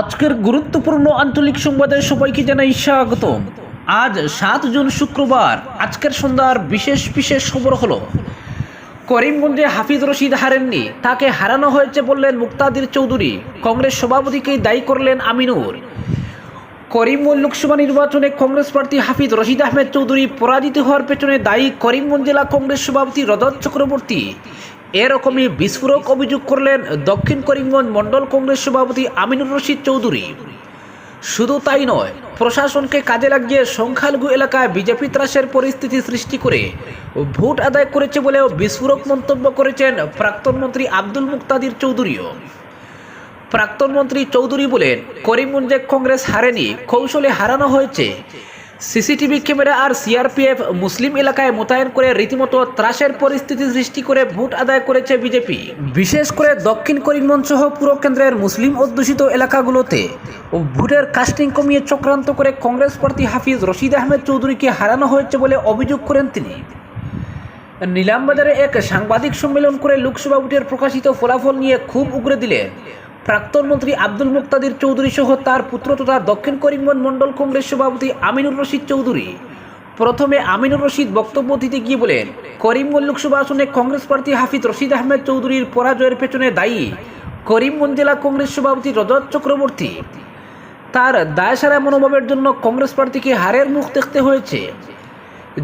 আজকের গুরুত্বপূর্ণ আঞ্চলিক সংবাদে সবাইকে জানাই স্বাগত আজ সাত জুন শুক্রবার, আজকের সন্ধ্যার বিশেষ বিশেষ খবর হলো, করিমগঞ্জে হাফিজ রশিদ হারেননি, তাকে হারানো হয়েছে বললেন মুক্তাদির চৌধুরী, কংগ্রেস সভাপতিকেই দায়ী করলেন আমিনুর। করিমগঞ্জ লোকসভা নির্বাচনে কংগ্রেস প্রার্থী হাফিজ রশিদ আহমেদ চৌধুরী পরাজিত হওয়ার পেছনে দায়ী করিমগঞ্জ জেলা কংগ্রেস সভাপতি রজত চক্রবর্তী এরকমই বিস্ফোরক অভিযোগ করলেন দক্ষিণ করিমগঞ্জ মণ্ডল কংগ্রেস সভাপতি আমিনুর রশিদ চৌধুরী। শুধু তাই নয়, প্রশাসনকে কাজে লাগিয়ে সংখ্যালঘু এলাকায় বিজেপি ত্রাসের পরিস্থিতি সৃষ্টি করে ভোট আদায় করেছে বলেও বিস্ফোরক মন্তব্য করেছেন প্রাক্তন মন্ত্রী আব্দুল মুক্তাদির চৌধুরীও। প্রাক্তন মন্ত্রী চৌধুরী বলেন, করিমগঞ্জে কংগ্রেস হারেনি, কৌশলে হারানো হয়েছে। সিসিটিভি ক্যামেরা আর সিআরপিএফ মুসলিম এলাকায় মোতায়েন করে রীতিমতো ত্রাসের পরিস্থিতি সৃষ্টি করে ভোট আদায় করেছে বিজেপি। বিশেষ করে দক্ষিণ করিমগঞ্জ সহ পুরো কেন্দ্রের মুসলিম অধ্যুষিত এলাকাগুলোতে। ভোটের কাস্টিং কমিয়ে চক্রান্ত করে কংগ্রেস প্রার্থী হাফিজ রশিদ আহমেদ চৌধুরীকে হারানো হয়েছে বলে অভিযোগ করেন তিনি। নিলামবাজারে এক সাংবাদিক সম্মেলন করে লোকসভা ভোটের প্রকাশিত ফলাফল নিয়ে খুব উগরে দিলেন। প্রাক্তন মন্ত্রী আব্দুল মুক্তাদির চৌধুরী সহ তার পুত্র তথা দক্ষিণ করিমগঞ্জ মণ্ডল কংগ্রেস সভাপতি আমিনুর রশিদ চৌধুরী। প্রথমে আমিনুর রশিদ বক্তব্য দিতে গিয়ে বলেন, করিমগঞ্জ লোকসভা আসনে কংগ্রেস প্রার্থী হাফিজ রশিদ আহমেদ চৌধুরীর পরাজয়ের পেছনে দায়ী করিমগঞ্জ জেলা কংগ্রেস সভাপতি রজত চক্রবর্তী। তার দায়সারা মনোভাবের জন্য কংগ্রেস প্রার্থীকে হারের মুখ দেখতে হয়েছে।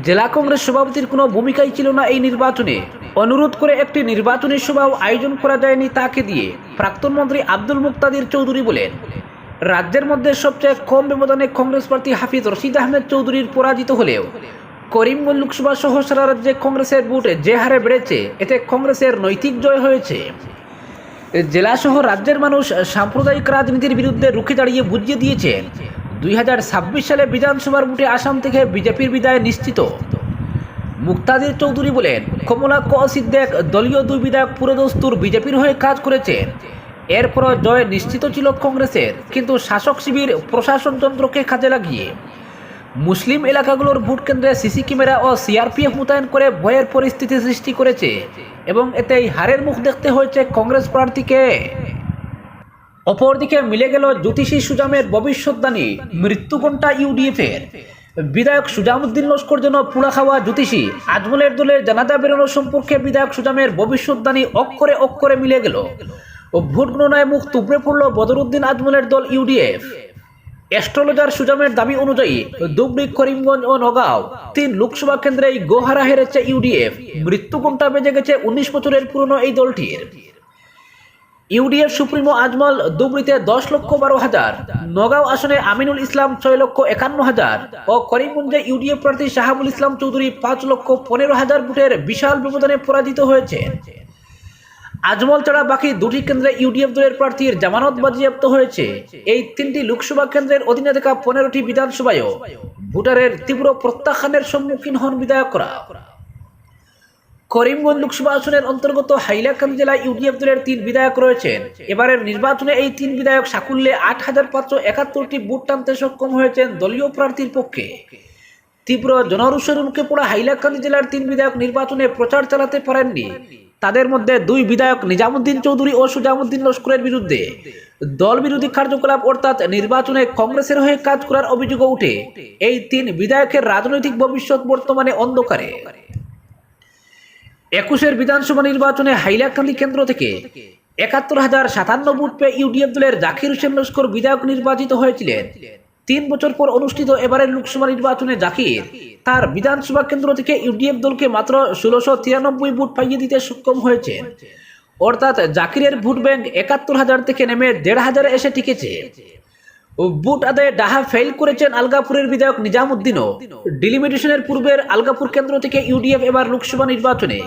জেলা কংগ্রেস সভাপতির কোনো ভূমিকাই ছিল না এই নির্বাচনে। অনুরোধ করে একটি নির্বাচনী সভাও আয়োজন করা যায়নি তাকে দিয়ে, প্রাক্তন মন্ত্রী আব্দুল মুক্তাদির চৌধুরী বলেন। রাজ্যের মধ্যে সবচেয়ে কম ব্যবধানে কংগ্রেস প্রার্থী হাফিজ রশিদ আহমেদ চৌধুরীর পরাজিত হলেও, করিমগঞ্জ লোকসভা সহ সারা রাজ্যে কংগ্রেসের ভোট যে হারে বেড়েছে, এতে কংগ্রেসের নৈতিক জয় হয়েছে। জেলাসহ রাজ্যের মানুষ সাম্প্রদায়িক রাজনীতির বিরুদ্ধে রুখে দাঁড়িয়ে বুঝিয়ে দিয়েছেন দুই হাজার ছাব্বিশ সালে বিধানসভার ভোটে আসাম থেকে বিজেপির বিদায় নিশ্চিত। মুক্তাদির চৌধুরী বলেন, কমলা ক সিদ্দেক দলীয় দুই বিধায়ক পুরোদস্তুর বিজেপির হয়ে কাজ করেছেন। এরপর জয় নিশ্চিত ছিল কংগ্রেসের, কিন্তু শাসক শিবির প্রশাসনতন্ত্রকে কাজে লাগিয়ে। মুসলিম এলাকাগুলোর ভোট কেন্দ্রে সিসি ক্যামেরা ও সিআরপিএফ মোতায়েন করে ভয়ের পরিস্থিতি সৃষ্টি করেছে এবং এতেই হারের মুখ দেখতে হয়েছে কংগ্রেস প্রার্থীকে। অপরদিকে মিলে গেল জ্যোতিষী সুজামের ভবিষ্যৎবাণী মৃত্যুঘণ্টা ইউডিএফের। বিধায়ক সুজামুদ্দিন লস্কর যেন পুড়া খাওয়া জ্যোতিষী, আজমলের দলে জানাজা বেরোনো সম্পর্কে বিধায়ক সুজামের ভবিষ্যৎবাণী অক্ষরে অক্ষরে মিলে গেল। ভোট গণনায় মুখ তুবড়ে পড়ল বদরুদ্দিন আজমলের দল ইউডিএফ। অ্যাস্ট্রোলজার সুজামের দাবি অনুযায়ী, ধুবড়ি, করিমগঞ্জ ও নগাঁও তিন লোকসভা কেন্দ্রেই গোহারা হেরেছে ইউডিএফ। মৃত্যুঘণ্টা বেজে গেছে উনিশ বছরের পুরনো এই দলটির। ইউডিএফ সুপ্রিমো আজমল দুবরিতে দশ লক্ষ বারো হাজার, নগাঁও আসনে আমিনুল ইসলাম ছয় লক্ষ একান্ন হাজার ও করিমগঞ্জে ইউডিএফ প্রার্থী শাহাবুল ইসলাম চৌধুরী পাঁচ লক্ষ পনেরো হাজার ভোটের বিশাল ব্যবধানে পরাজিত হয়েছে। আজমল ছাড়া বাকি দুটি কেন্দ্রে ইউডিএফ দলের প্রার্থীর জামানত বাজেয়াপ্ত হয়েছে। এই তিনটি লোকসভা কেন্দ্রের অধীনে থাকা পনেরোটি বিধানসভায়ও ভোটারের তীব্র প্রত্যাখ্যানের সম্মুখীন হন বিধায়করা। করিমগঞ্জ লোকসভা আসনের অন্তর্গত হাইলাকান্দি জেলায় ইউডিএফ দলের তিন বিধায়ক রয়েছেন। এবারের নির্বাচনে এই তিন বিধায়ক সাকুল্যে আট হাজার পাঁচশো একাত্তরটি বুথ টানতে সক্ষম হয়েছেন দলীয় প্রার্থীর পক্ষে। তীব্র জনরুষের মুখে পড়া হাইলাকান্দি জেলার তিন বিধায়ক নির্বাচনে প্রচার চালাতে পারেননি। তাদের মধ্যে দুই বিধায়ক নিজামুদ্দিন চৌধুরী ও সুজামুদ্দিন লস্করের বিরুদ্ধে। দল বিরোধী কার্যকলাপ অর্থাৎ নির্বাচনে কংগ্রেসের হয়ে কাজ করার অভিযোগ উঠে। এই তিন বিধায়কের রাজনৈতিক ভবিষ্যৎ বর্তমানে অন্ধকারে। একুশের বিধানসভা নির্বাচনে হাইলাকান্দি কেন্দ্র থেকে একাত্তর হাজার সাতান্ন ভোট পেয়ে ইউডিএফ দলের জাকির হোসেন লস্কর বিধায়ক নির্বাচিত হয়েছিলেন। তিন বছর পর অনুষ্ঠিত এবারের লোকসভা নির্বাচনে জাকির তার বিধানসভা কেন্দ্র থেকে ইউডিএফ দলকে মাত্র ষোলোশো তিরানব্বই ভোট পাইয়ে দিতে সক্ষম হয়েছেন। অর্থাৎ জাকিরের ভোট ব্যাংক একাত্তর হাজার থেকে নেমে দেড় হাজারে এসে টিকেছে। ভোট আদায়ে ডাহা ফেল করেছেন আলগাপুরের বিধায়ক নিজামুদ্দিনও। ডিলিমিটেশনের পূর্বের আলগাপুর কেন্দ্র থেকে ইউডিএফ এবার লোকসভা নির্বাচনে।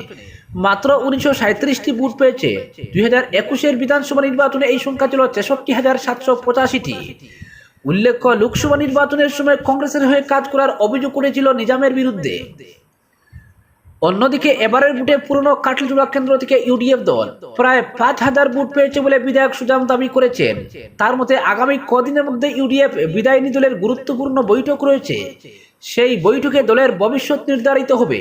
মাত্র উনিশশো সাঁত্রিশটি ভোট পেয়েছে। দুই হাজার একুশের বিধানসভা নির্বাচনে এই সংখ্যা ছিল তেষট্টি হাজার সাতশো পঁচাশিটি। উল্লেখ্য, লোকসভা নির্বাচনের সময় কংগ্রেসের হয়ে কাজ করার অভিযোগ করেছিল নিজামের বিরুদ্ধে। অন্যদিকে এবারের বুটে পুরনো কাটলচুড়া কেন্দ্র থেকে ইউডিএফ দল প্রায় পাঁচ হাজার বুট পেয়েছে বলে বিধায়ক সুজাম দাবি করেছেন। তার মতে আগামী কদিনের মধ্যে ইউডিএফ বিদায়নী দলের গুরুত্বপূর্ণ বৈঠক রয়েছে। সেই বৈঠকে দলের ভবিষ্যৎ নির্ধারিত হবে।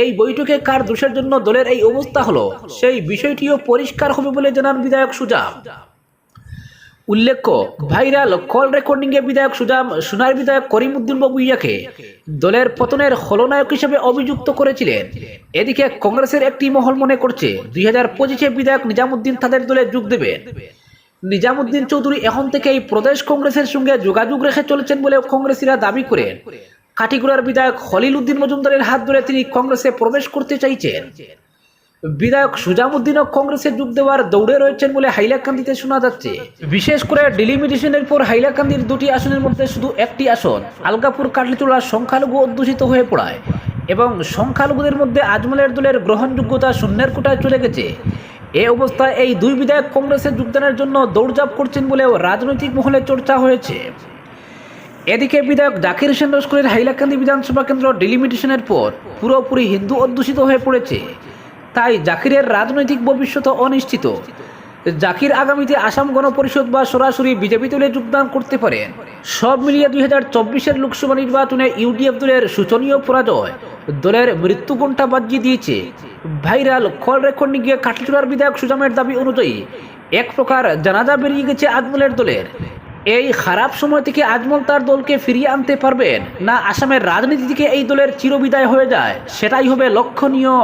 এই বৈঠকে কার দোষের জন্য দলের এই অবস্থা হলো, সেই বিষয়টিও পরিষ্কার হবে বলে জানান বিধায়ক সুজাম। উল্লেখ্য, ভাইরাল কল রেকর্ডিংয়ে বিধায়ক সুজাম সোনার বিধায়ক করিমউদ্দিন বাবু ইয়াকে দলের পতনের খলনায়ক হিসেবে অভিযুক্ত করেছিলেন। এদিকে কংগ্রেসের একটি মহল মনে করছে, দুই হাজার পঁচিশে বিধায়ক নিজামুদ্দিন তাদের দলে যোগ দেবেন। নিজামুদ্দিন চৌধুরী এখন থেকেই প্রদেশ কংগ্রেসের সঙ্গে যোগাযোগ রেখে চলেছেন বলেও কংগ্রেসীরা দাবি করেন। কাটিগুড়ার বিধায়ক খলিল উদ্দিন মজুমদারের হাত ধরে তিনি কংগ্রেসে প্রবেশ করতে চাইছেন। বিধায়ক সুজামুদ্দিনও কংগ্রেসে যোগ দেওয়ার দৌড়ে রয়েছেন বলে হাইলাকান্দিতে শোনা যাচ্ছে। বিশেষ করে ডিলিমিটেশনের পর হাইলাকান্দির দুটি আসনের মধ্যে শুধু একটি আসন, আলগাপুর কাটলিচোড়া সংখ্যালঘু অধ্যুষিত হয়ে পড়ায় এবং সংখ্যালঘুদের মধ্যে আজমলের দলের গ্রহণযোগ্যতা শূন্যের কোটায় চলে গেছে। এ অবস্থায় এই দুই বিধায়ক কংগ্রেসে যোগদানের জন্য দৌড়ঝাঁপ করছেন বলেও রাজনৈতিক মহলে চর্চা হয়েছে। এদিকে বিধায়ক জাকির হোসেন লস্করের হাইলাকান্দি বিধানসভা কেন্দ্র ডিলিমিটেশনের পর পুরোপুরি হিন্দু অধ্যুষিত হয়ে পড়েছে। তাই জাকিরের রাজনৈতিক ভবিষ্যৎ অনিশ্চিত। জাকির আগামীতে আসাম গণপরিষদ বা সরাসরি বিজেপি দলে যোগদান করতে পারেন সব মিলিয়ে দুই হাজার চব্বিশের লোকসভা নির্বাচনে ইউডিএফ দলের শোচনীয় পরাজয়, দলের মৃত্যু ঘণ্টা বাজিয়ে দিয়েছে। ভাইরাল কল রেকর্ডিং গিয়ে কাটলিচুড়ার বিধায়ক সুজামের দাবি অনুযায়ী, এক প্রকার জানাজা বেরিয়ে গেছে আজমলের দলের। এই খারাপ সময় থেকে আজমল তার দলকে ফিরিয়ে আনতে পারবেন না আসামের রাজনীতি থেকে এই দলের চিরবিদায় হয়ে যায়, সেটাই হবে লক্ষণীয়।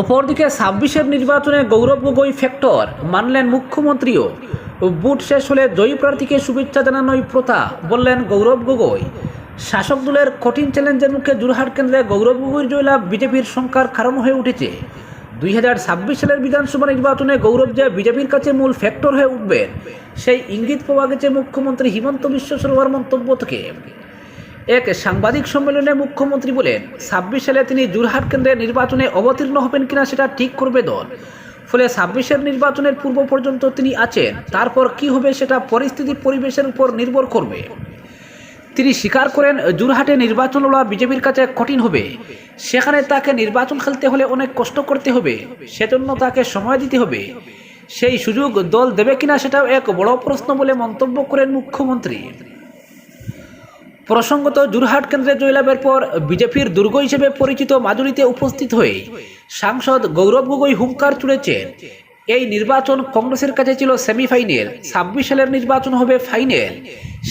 অপরদিকে ছাব্বিশের নির্বাচনে গৌরব গগৈ ফ্যাক্টর মানলেন মুখ্যমন্ত্রীও। বুট শেষ হলে জয়ী প্রার্থীকে শুভেচ্ছা জানানোই প্রথা, বললেন গৌরব গগৈ। শাসক দলের কঠিন চ্যালেঞ্জের মুখে জোরহাট কেন্দ্রে গৌরব গগৈর জয়লাভ বিজেপির সংখ্যার কারণ হয়ে উঠেছে। দুই হাজার ছাব্বিশ সালের বিধানসভা নির্বাচনে গৌরব যে বিজেপির কাছে মূল ফ্যাক্টর হয়ে উঠবেন, সেই ইঙ্গিত পাওয়া গেছে মুখ্যমন্ত্রী হিমন্ত বিশ্ব শর্মার মন্তব্য থেকে। এক সাংবাদিক সম্মেলনে মুখ্যমন্ত্রী বলেন, ছাব্বিশ সালে তিনি জোরহাট কেন্দ্রে নির্বাচনে অবতীর্ণ হবেন কিনা সেটা ঠিক করবে দল। ফলে ছাব্বিশের নির্বাচনের পূর্ব পর্যন্ত তিনি আছেন, তারপর কি হবে সেটা পরিস্থিতি পরিবেশের উপর নির্ভর করবে। তিনি স্বীকার করেন জোরহাটে নির্বাচন লড়া বিজেপির কাছে কঠিন হবে। সেখানে তাকে নির্বাচন খেলতে হলে অনেক কষ্ট করতে হবে, সেজন্য তাকে সময় দিতে হবে। সেই সুযোগ দল দেবে কিনা সেটাও এক বড় প্রশ্ন বলে মন্তব্য করেন মুখ্যমন্ত্রী। প্রসঙ্গত জোরহাট কেন্দ্রে জয়লাভের পর বিজেপির দুর্গ হিসেবে পরিচিত মাজুরিতে উপস্থিত হয়ে সাংসদ গৌরব গগৈ হুঙ্কার চুড়েছেন এই নির্বাচন কংগ্রেসের কাছে ছিল সেমিফাইনাল, ছাব্বিশ সালের নির্বাচন হবে ফাইনাল।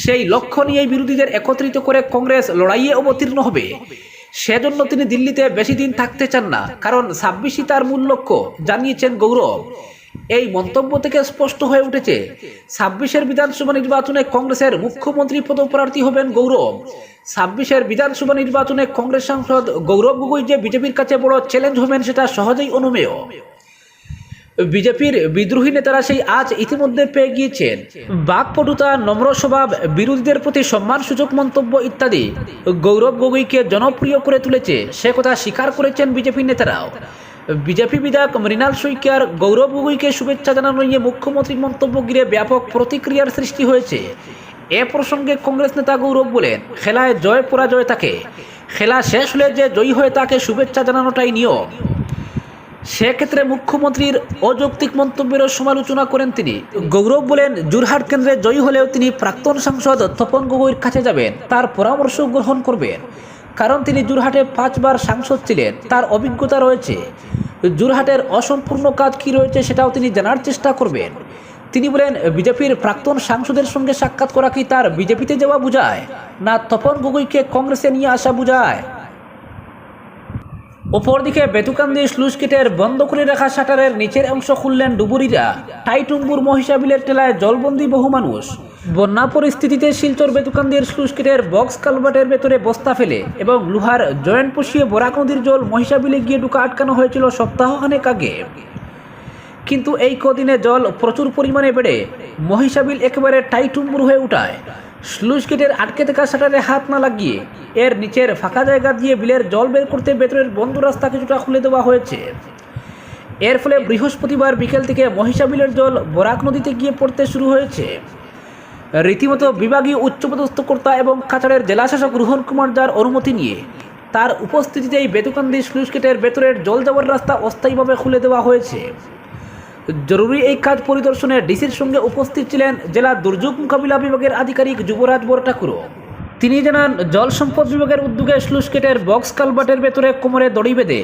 সেই লক্ষ্য নিয়েই বিরোধীদের একত্রিত করে কংগ্রেস লড়াইয়ে অবতীর্ণ হবে। সেজন্য তিনি দিল্লিতে বেশি দিন থাকতে চান না, কারণ ছাব্বিশই তার মূল লক্ষ্য, জানিয়েছেন গৌরব। এই মন্তব্য থেকে স্পষ্ট হয়ে উঠেছে, ছাব্বিশের বিধানসভা নির্বাচনে কংগ্রেসের মুখ্যমন্ত্রী পদপ্রার্থী হবেন গৌরব। ছাব্বিশের বিধানসভা নির্বাচনে কংগ্রেস সাংসদ গৌরব গগৈ যে বিজেপির কাছে বড় চ্যালেঞ্জ হবেন সেটা সহজেই অনুমেয়। বিজেপির বিদ্রোহী নেতারা সেই আজ ইতিমধ্যে পেয়ে গিয়েছেন। বাকপটুতা নম্র স্বভাব, বিরোধীদের প্রতি সম্মান সম্মানসূচক মন্তব্য ইত্যাদি। গৌরব গগৈকে জনপ্রিয় করে তুলেছে, সে কথা স্বীকার করেছেন বিজেপি নেতারাও। বিজেপি বিধায়ক মৃণাল শইকিয়ার গৌরব গগৈকে শুভেচ্ছা জানানো নিয়ে মুখ্যমন্ত্রীর মন্তব্য ঘিরে ব্যাপক প্রতিক্রিয়ার সৃষ্টি হয়েছে। এ প্রসঙ্গে কংগ্রেস নেতা গৌরব বলেন, খেলায় জয় পরাজয় থাকে খেলা শেষ হলে যে জয়ী হয়ে তাকে শুভেচ্ছা জানানোটাই নিয়ম। সেক্ষেত্রে মুখ্যমন্ত্রীর অযৌক্তিক মন্তব্যেরও সমালোচনা করেন তিনি। গৌরব বলেন জোরহাট কেন্দ্রে জয়ী হলেও তিনি প্রাক্তন সাংসদ তপন গগৈর কাছে যাবেন, তার পরামর্শ গ্রহণ করবেন। কারণ তিনি জোরহাটে পাঁচবার সাংসদ ছিলেন। তার অভিজ্ঞতা রয়েছে। জোরহাটের অসম্পূর্ণ কাজ কী রয়েছে সেটাও তিনি জানার চেষ্টা করবেন। তিনি বলেন, বিজেপির প্রাক্তন সাংসদের সঙ্গে সাক্ষাৎ করা কি তার বিজেপিতে যাওয়া বোঝায়, না তপন গগৈকে কংগ্রেসে নিয়ে আসা বোঝায়? অপরদিকে বেতুকান্দি স্লুজ গেটের বন্ধ করে রাখা শাটারের নিচের অংশ খুললেন ডুবুরিরা। টাইটুম্বুর মহিষাবিলের টেলায় জলবন্দি বহু মানুষ। বন্যা পরিস্থিতিতে শিলচর বেতুকান্দির স্লুজ গেটের বক্স কালভার্টের ভেতরে বস্তা ফেলে এবং লোহার জয়েন্ট পুষিয়ে বরাক নদীর জল মহিষাবিলে গিয়ে ঢুকা আটকানো হয়েছিল সপ্তাহখানেক আগে। কিন্তু এই কদিনে জল প্রচুর পরিমাণে বেড়ে মহিষাবিল একেবারে টাইটুম্বুর হয়ে উঠায়। স্লুজ গেটের আটকে থাকা শাটারে হাত না লাগিয়ে এর নিচের ফাঁকা জায়গা দিয়ে বিলের জল বের করতে ভেতরের বন্ধ রাস্তা কিছুটা খুলে দেওয়া হয়েছে। এর ফলে বৃহস্পতিবার বিকেল থেকে মহিষাবিলের জল বরাক নদীতে গিয়ে পড়তে শুরু হয়েছে। রীতিমতো বিভাগীয় উচ্চপদস্থ কর্তা এবং কাছাড়ের জেলাশাসক রোহন কুমার যার অনুমতি নিয়ে তার উপস্থিতিতেই বেতুকান্দি স্লুইস গেটের ভেতরের জল যাওয়ার রাস্তা অস্থায়ীভাবে খুলে দেওয়া হয়েছে। জরুরি এই কাজ পরিদর্শনে ডিসির সঙ্গে উপস্থিত ছিলেন জেলা দুর্যোগ মোকাবিলা বিভাগের আধিকারিক যুবরাজ বরঠাকুরও তিনি জানান, জল সম্পদ বিভাগের উদ্যোগে স্লুসকেটের বক্স কালবাটের ভেতরে কোমরে দড়ি বেঁধে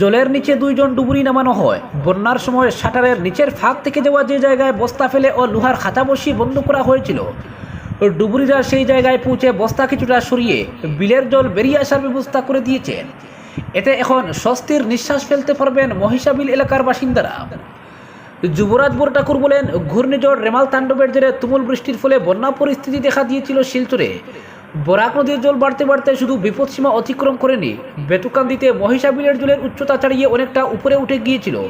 জলের নিচে দুইজন ডুবুরি নামানো হয়। বন্যার সময় শাটারের নিচের ফাঁক থেকে যাওয়া যে জায়গায় বস্তা ফেলে ও লোহার খাতা বসিয়ে বন্ধ করা হয়েছিল, ডুবুরিরা সেই জায়গায় পৌঁছে বস্তা কিছুটা সরিয়ে বিলের জল বেরিয়ে আসার ব্যবস্থা করে দিয়েছেন এতে এখন স্বস্তির নিঃশ্বাস ফেলতে পারবেন মহিষাবিল এলাকার বাসিন্দারা। যুবরাজ বোর ঠাকুর বলেন, ঘূর্ণিঝড় রেমাল তাণ্ডবের জেরে তুমুল বৃষ্টির ফলে বন্যা পরিস্থিতি দেখা দিয়েছিল শিলচরে। বরাক নদীর জল বাড়তে বাড়তে শুধু বিপদসীমা অতিক্রম করেনি, বেতুকান্দিতে মহিষাবিলের জলের উচ্চতা ছাড়িয়ে অনেকটা উপরে উঠে গিয়েছিল।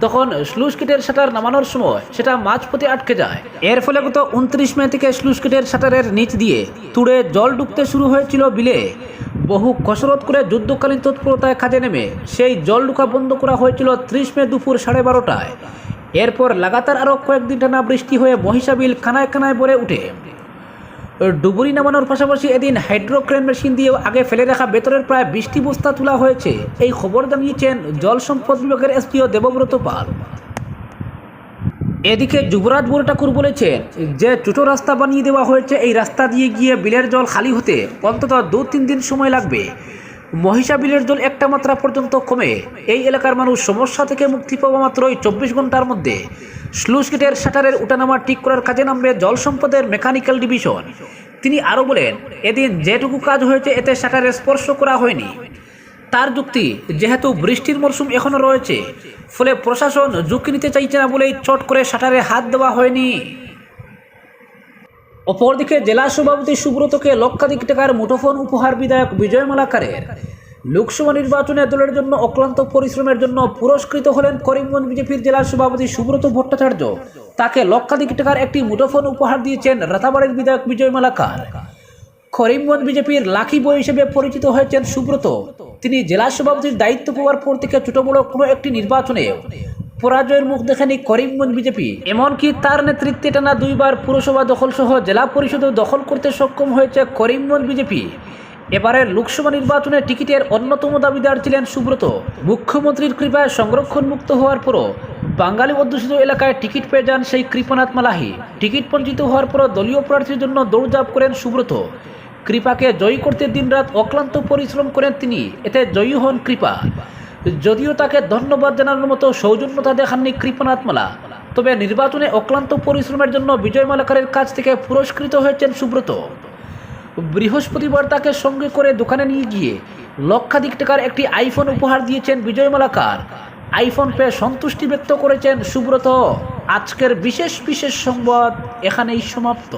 তখন স্লুস গেটের নামানোর সময় সেটা মাঝপথে আটকে যায়। এর ফলে গত উনত্রিশ মে থেকে স্লুস গেটের নিচ দিয়ে তুড়ে জল ডুবতে শুরু হয়েছিল বিলে। বহু কসরত করে যুদ্ধকালীন তৎপরতায় কাজে নেমে সেই জল ঢুকা বন্ধ করা হয়েছিল ত্রিশ মে দুপুর সাড়ে বারোটায়। এরপর লাগাতার আরও কয়েকদিন টানা বৃষ্টি হয়ে মহিষাবিল কানায় কানায় ভরে উঠে। ডুবুরি নামানোর পাশাপাশি এদিন হাইড্রোক্রেন মেশিন দিয়েও আগে ফেলে রাখা বেতনের প্রায় বৃষ্টি বস্তা তোলা হয়েছে। এই খবর জানিয়েছেন জল সম্পদ বিভাগের এসপিও দেবব্রত পাল। এদিকে যুবরাজ বুড়ো ঠাকুর বলেছেন, যে ছোটো রাস্তা বানিয়ে দেওয়া হয়েছে, এই রাস্তা দিয়ে গিয়ে বিলের জল খালি হতে অন্তত দু তিন দিন সময় লাগবে। মহিষা বিলের জল একটা মাত্রা পর্যন্ত কমে। এই এলাকার মানুষ সমস্যা থেকে মুক্তি পাওয়া মাত্রই চব্বিশ ঘণ্টার মধ্যে স্লুস গেটের শাটারের উঠানামা ঠিক করার কাজে নামবে জল সম্পদের মেকানিক্যাল ডিভিশন তিনি আরও বলেন, এদিন যেটুকু কাজ হয়েছে, এতে শাটারে স্পর্শ করা হয়নি। তার যুক্তি, যেহেতু বৃষ্টির মরশুম এখনও রয়েছে, ফলে প্রশাসন ঝুঁকি নিতে চাইছে না বলেই চট করে শাটারে হাত দেওয়া হয়নি। অপরদিকে জেলা সভাপতি সুব্রতকে লক্ষাধিক টাকার মুঠোফোন উপহার বিধায়ক বিজয় মালাকারের। লোকসভা নির্বাচনে দলের জন্য অক্লান্ত পরিশ্রমের জন্য পুরস্কৃত হলেন করিমগঞ্জ বিজেপির জেলা সভাপতি সুব্রত ভট্টাচার্য। তাকে লক্ষাধিক টাকার একটি মুঠোফোন উপহার দিয়েছেন রাতাবাড়ির বিধায়ক বিজয় মালাকার। করিমগঞ্জ বিজেপির লাকি বই হিসেবে পরিচিত হয়েছেন সুব্রত। তিনি জেলা সভাপতির দায়িত্ব পাওয়ার পর থেকে ছোট বড় কোনো একটি নির্বাচনে পরাজয়ের মুখ দেখেনি করিমগঞ্জ বিজেপি। এমনকি তার নেতৃত্বে টানা দুইবার পুরসভা দখল সহ জেলা পরিষদও দখল করতে সক্ষম হয়েছে করিমগঞ্জ বিজেপি। এবারের লোকসভা নির্বাচনে টিকিটের অন্যতম দাবিদার ছিলেন সুব্রত। মুখ্যমন্ত্রীর কৃপায় সংরক্ষণ মুক্ত হওয়ার পরও বাঙালি অধ্যুষিত এলাকায় টিকিট পেয়ে যান সেই কৃপনাথ মালাহি। টিকিট বঞ্চিত হওয়ার পরও দলীয় প্রার্থীর জন্য দৌড়জাপ করেন সুব্রত। কৃপাকে জয়ী করতে দিনরাত অক্লান্ত পরিশ্রম করেন তিনি। এতে জয়ী হন কৃপা। যদিও তাকে ধন্যবাদ জানানোর মতো সৌজন্যতা দেখাননি কৃপনাথ মালা, তবে নির্বাচনে অক্লান্ত পরিশ্রমের জন্য বিজয় মালাকারের কাছ থেকে পুরস্কৃত হয়েছেন সুব্রত। বৃহস্পতিবার তাকে সঙ্গে করে দোকানে নিয়ে গিয়ে লক্ষাধিক টাকার একটি আইফোন উপহার দিয়েছেন বিজয় মালাকার। আইফোন পেয়ে সন্তুষ্টি ব্যক্ত করেছেন সুব্রত। আজকের বিশেষ বিশেষ সংবাদ এখানেই সমাপ্ত।